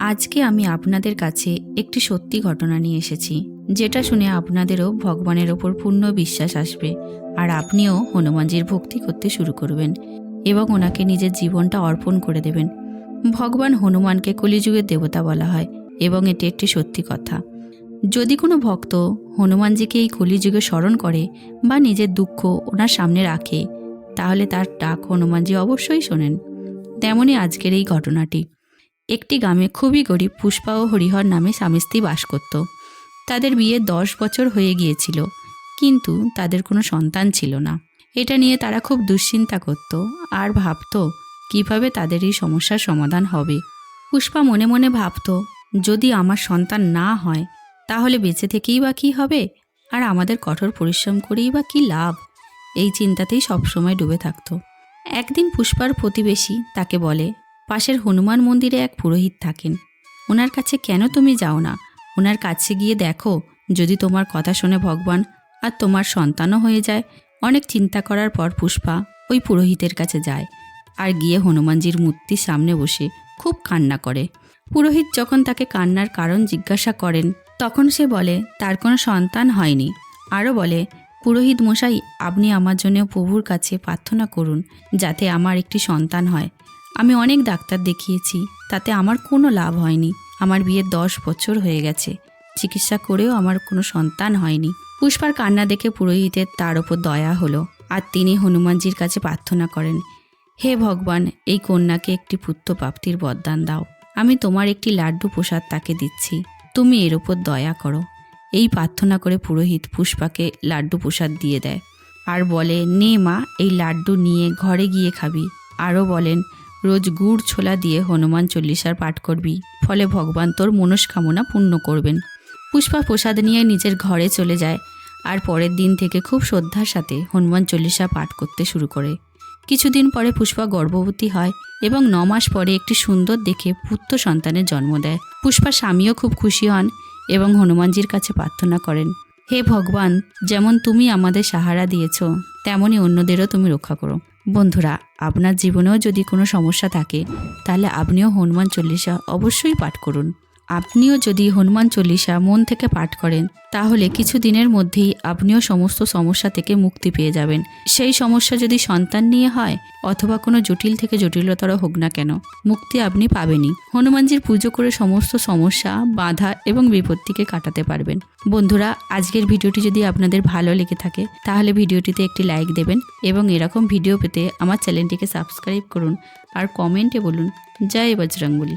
আজকে আমি আপনাদের কাছে একটি সত্যি ঘটনা নিয়ে এসেছি, যেটা শুনে আপনাদেরও ভগবানের ওপর পূর্ণ বিশ্বাস আসবে আর আপনিও হনুমানজির ভক্তি করতে শুরু করবেন এবং ওনাকে নিজের জীবনটা অর্পণ করে দেবেন। ভগবান হনুমানকে কলিযুগের দেবতা বলা হয় এবং এটি একটি সত্যি কথা। যদি কোনো ভক্ত হনুমানজিকে এই কলিযুগে স্মরণ করে বা নিজের দুঃখ ওনার সামনে রাখে, তাহলে তার ডাক হনুমানজি অবশ্যই শোনেন। তেমনই আজকের এই ঘটনাটি একটি গ্রামে খুবই গরিব পুষ্পা ও হরিহর নামে স্বামী স্ত্রী বাস করত। তাদের বিয়ে দশ বছর হয়ে গিয়েছিল, কিন্তু তাদের কোনো সন্তান ছিল না। এটা নিয়ে তারা খুব দুশ্চিন্তা করত আর ভাবতো, কীভাবে তাদের এই সমস্যার সমাধান হবে। পুষ্পা মনে মনে ভাবতো, যদি আমার সন্তান না হয়, তাহলে বেঁচে থেকেই বা কী হবে? আর আমাদের কঠোর পরিশ্রম করেই বা কী লাভ? এই চিন্তাতেই সবসময় ডুবে থাকতো। একদিন পুষ্পার প্রতিবেশী তাকে বলে পাশের হনুমান মন্দিরে এক পুরোহিত থাকেন। ওনার কাছে কেন তুমি যাও না? ওনার কাছে গিয়ে দেখো, যদি তোমার কথা শুনে ভগবান আর তোমার সন্তানও হয়ে যায়, অনেক চিন্তা করার পর পুষ্পা ওই পুরোহিতের কাছে যায় আর গিয়ে হনুমানজির মূর্তির সামনে বসে খুব কান্না করে। পুরোহিত যখন তাকে কান্নার কারণ জিজ্ঞাসা করেন, তখন সে বলে, তার কোনো সন্তান হয়নি। আরও বলে, পুরোহিত মশাই, আপনি আমার জন্য প্রভুর কাছে প্রার্থনা করুন, যাতে আমার একটি সন্তান হয়। আমি অনেক ডাক্তার দেখিয়েছি, তাতে আমার কোনো লাভ হয়নি। আমার বিয়ে দশ বছর হয়ে গেছে। চিকিৎসা করেও আমার কোনো সন্তান হয়নি। পুষ্পার কান্না দেখে পুরোহিতের তার ওপর দয়া হলো, আর তিনি হনুমানজির কাছে প্রার্থনা করেন, হে ভগবান, এই কন্যাকে একটি পুত্র প্রাপ্তির বরদান দাও। আমি তোমার একটি লাড্ডু প্রসাদ তাকে দিচ্ছি। তুমি এর ওপর দয়া করো। এই প্রার্থনা করে পুরোহিত পুষ্পাকে লাড্ডু প্রসাদ দিয়ে দেয়। আর বলে, নে মা, এই লাড্ডু নিয়ে ঘরে গিয়ে খাবি। আরও বলেন রোজ গুড় ছোলা দিয়ে হনুমান চল্লিশার পাঠ করবি, ফলে ভগবান তোর মনস্কামনা পূর্ণ করবেন। পুষ্পা প্রসাদ নিয়ে নিজের ঘরে চলে যায়, আর পরের দিন থেকে খুব শ্রদ্ধার সাথে হনুমান চল্লিশা পাঠ করতে শুরু করে। কিছুদিন পরে পুষ্পা গর্ভবতী হয় এবং ন মাস পরে একটি সুন্দর দেখে পুত্র সন্তানের জন্ম দেয়। পুষ্পার স্বামীও খুব খুশি হন এবং হনুমানজির কাছে প্রার্থনা করেন, হে ভগবান, যেমন তুমি আমাদের সাহারা দিয়েছ তেমনই অন্যদেরও তুমি রক্ষা করো। বন্ধুরা আপনার জীবনেও যদি কোনো সমস্যা থাকে তাহলে আপনিও হনুমান চল্লিশা অবশ্যই পাঠ করুন। আপনিও যদি হনুমান চল্লিশা মন থেকে পাঠ করেন, তাহলে কিছু দিনের মধ্যেই আপনিও সমস্ত সমস্যা থেকে মুক্তি পেয়ে যাবেন। সেই সমস্যা যদি সন্তান নিয়ে হয়, অথবা কোনো জটিল থেকে জটিলতর হোক না কেন, মুক্তি আপনি পাবেনই। হনুমানজির পুজো করে সমস্ত সমস্যা, বাধা এবং বিপত্তিকে কাটাতে পারবেন। বন্ধুরা, আজকের ভিডিওটি যদি আপনাদের ভালো লেগে থাকে, তাহলে ভিডিওটিতে একটি লাইক দেবেন এবং এরকম ভিডিও পেতে আমার চ্যানেলটিকে সাবস্ক্রাইব করুন আর কমেন্টে বলুন, জয় বজরংবলী।